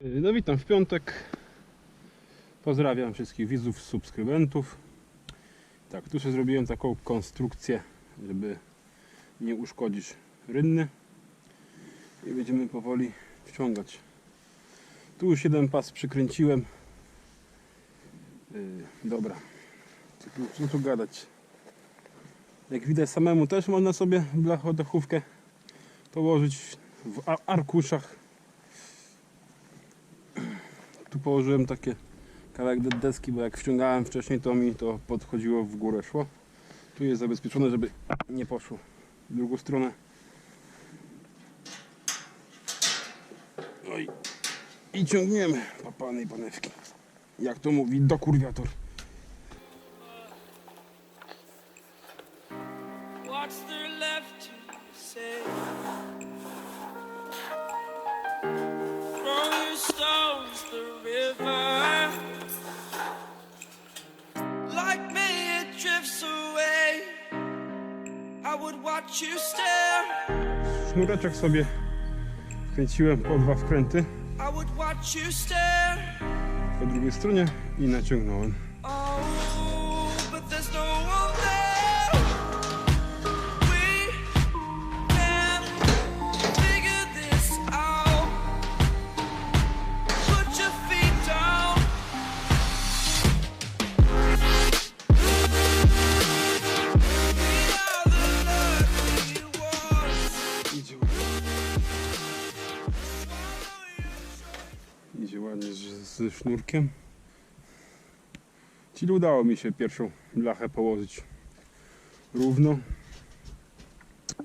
No witam w piątek. Pozdrawiam wszystkich widzów, subskrybentów. Tak, tu sobie zrobiłem taką konstrukcję, żeby nie uszkodzić rynny. I będziemy powoli wciągać. Tu już jeden pas przykręciłem. Yy, dobra, co tu, co tu gadać. Jak widać samemu też można sobie blachodachówkę położyć w arkuszach tu położyłem takie kawałek de- deski, bo jak wciągałem wcześniej, to mi to podchodziło w górę szło. Tu jest zabezpieczone, żeby nie poszło w drugą stronę. No i, i ciągniemy papany i panewki. Jak to mówi dokurwiator. Sznureczek sobie wkręciłem po dwa wkręty. Po drugiej stronie i naciągnąłem. Sznurkiem. Czyli udało mi się pierwszą blachę położyć równo.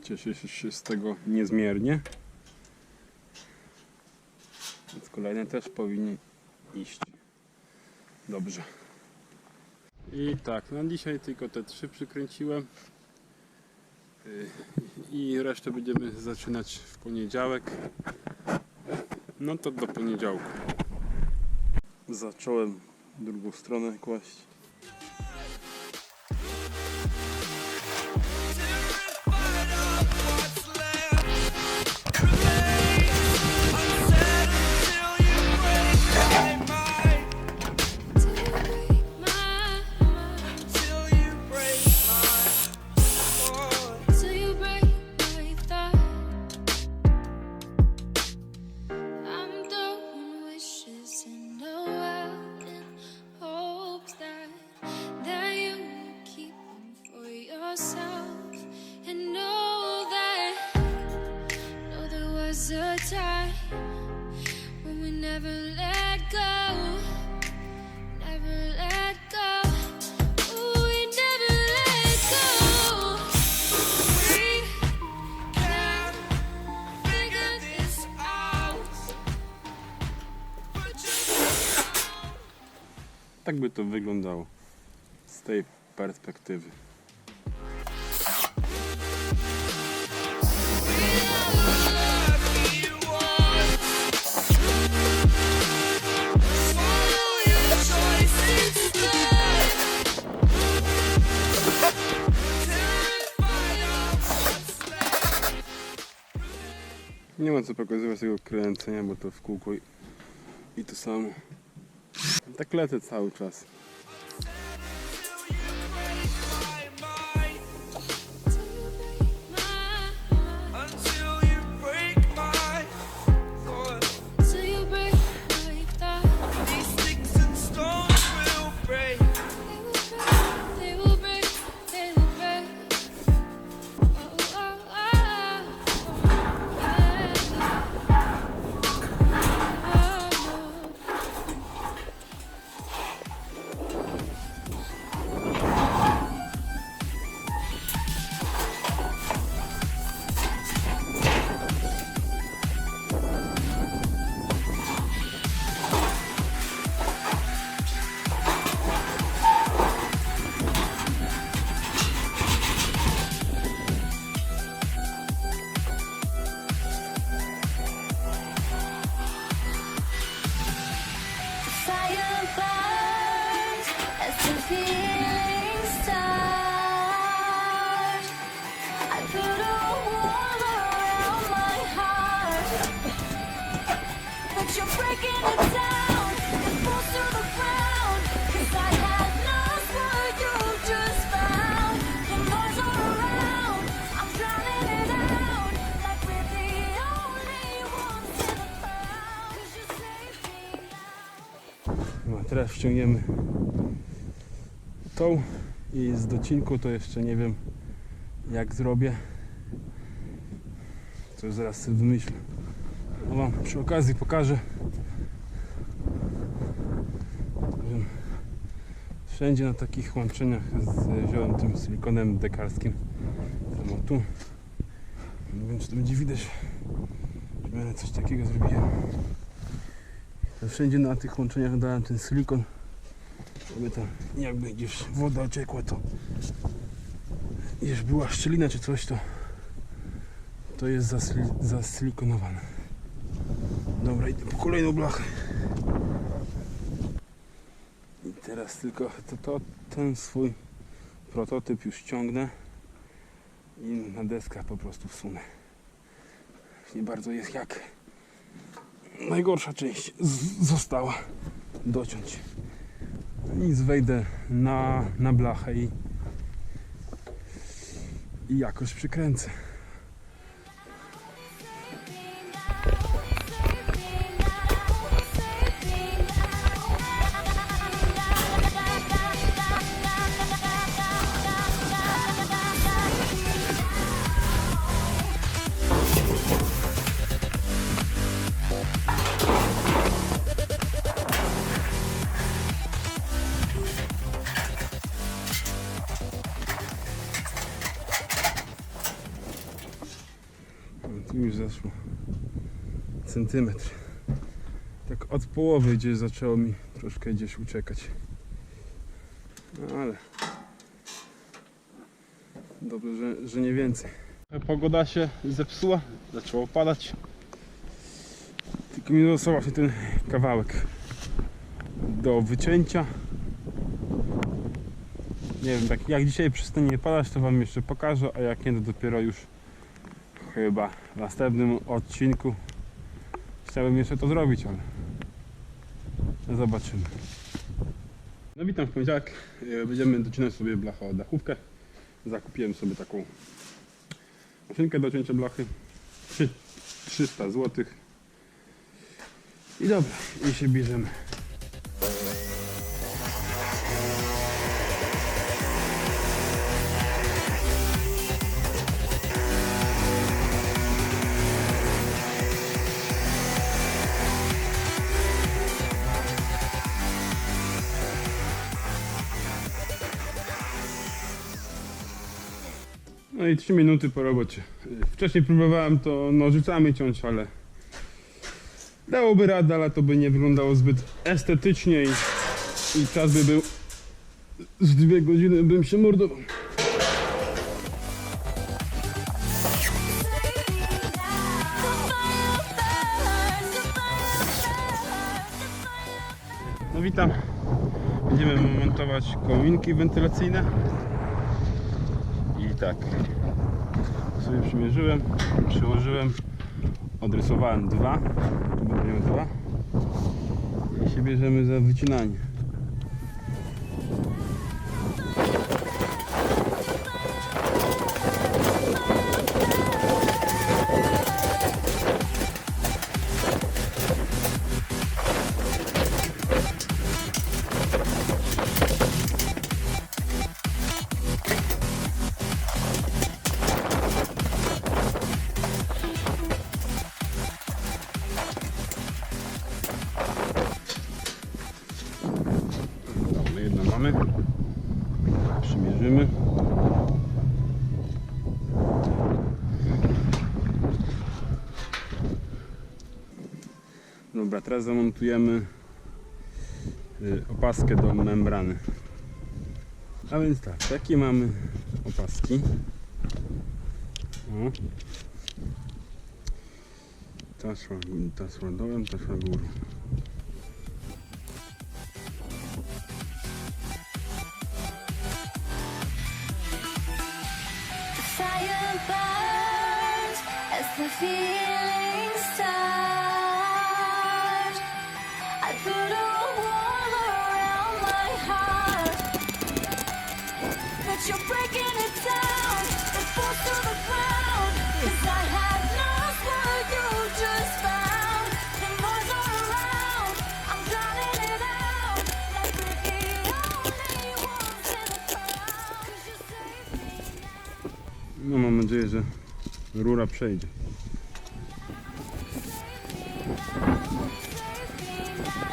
Cieszę się z tego niezmiernie. Więc kolejne też powinny iść dobrze. I tak, na dzisiaj tylko te trzy przykręciłem. Y, I resztę będziemy zaczynać w poniedziałek. No to do poniedziałku. Zacząłem drugą stronę kłaść. Tak by to wyglądało z tej perspektywy. Nie ma co pokazywać tego kręcenia, bo to w kółko i, i to samo. Tak lecę cały czas. Teraz wciągniemy tą i z docinku to jeszcze nie wiem jak zrobię. To zaraz sobie wymyślę. No wam przy okazji pokażę. Wszędzie na takich łączeniach z wziąłem tym silikonem dekarskim. Tam o tu. Nie wiem czy to będzie widać. Będę coś takiego zrobiłem. Wszędzie na tych łączeniach dałem ten silikon, żeby tam jakby gdzieś woda ciekła, to gdzieś była szczelina czy coś, to to jest zasli, zasilikonowane. Dobra, idę po kolejną blachę. I teraz tylko to, to, ten swój prototyp już ściągnę i na deskach po prostu wsunę. Nie bardzo jest jak najgorsza część została dociąć. Nic wejdę na, na blachę i, i jakoś przykręcę. Centymetr. Tak od połowy gdzieś zaczęło mi troszkę gdzieś uciekać. No ale dobrze, że, że nie więcej. Pogoda się zepsuła, zaczęło padać. Tylko mi został właśnie ten kawałek do wycięcia. Nie wiem, tak jak dzisiaj przestanie padać, to Wam jeszcze pokażę, a jak nie, to dopiero już chyba w następnym odcinku chciałbym jeszcze to zrobić, ale zobaczymy. No witam w poniedziałek. E, Będziemy docinać sobie blachę dachówkę. Zakupiłem sobie taką maszynkę do cięcia blachy. Trzy- 300 zł. I dobra, i się bierzemy. I 3 minuty po robocie. Wcześniej próbowałem to nożycami ciąć, ale dałoby radę, ale to by nie wyglądało zbyt estetycznie i, i czas by był z dwie godziny bym się mordował. No witam. Będziemy montować kominki wentylacyjne. Tak sobie przymierzyłem, przyłożyłem, odrysowałem dwa, tu miał dwa i się bierzemy za wycinanie. Przymierzymy. Dobra, teraz zamontujemy y, opaskę do membrany. A więc tak, takie mamy opaski. O. Ta szła, ta szła dołem, ta szła górą. No mam nadzieję, że rura przejdzie. Bye.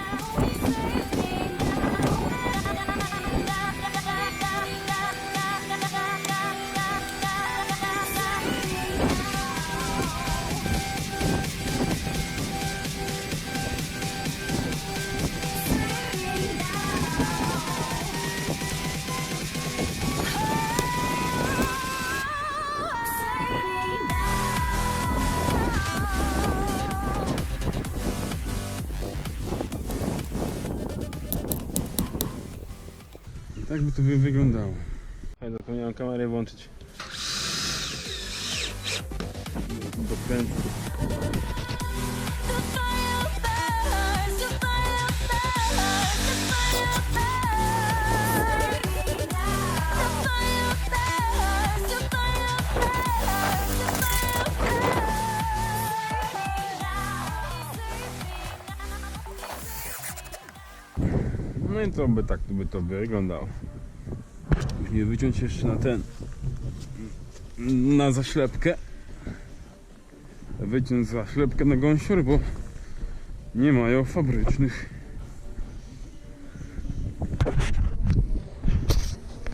Tak by to by wyglądało. Ja zapomniałem kamerę włączyć. Dokręcę. No i to by tak by to wyglądało. Później wyciąć jeszcze na ten na zaślepkę. Wyciąć zaślepkę na gąsior, bo nie mają fabrycznych.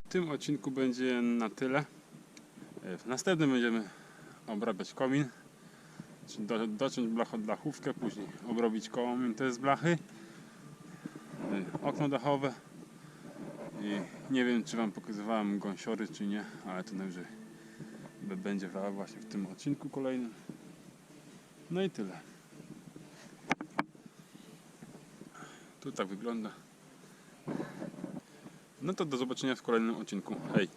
W tym odcinku będzie na tyle. W następnym będziemy obrabiać komin. Do, dociąć blachodachówkę, później obrobić komin też z blachy. Okno dachowe i nie wiem czy wam pokazywałem gąsiory czy nie, ale to najwyżej będzie właśnie w tym odcinku kolejnym. No i tyle. Tu tak wygląda. No to do zobaczenia w kolejnym odcinku. Hej!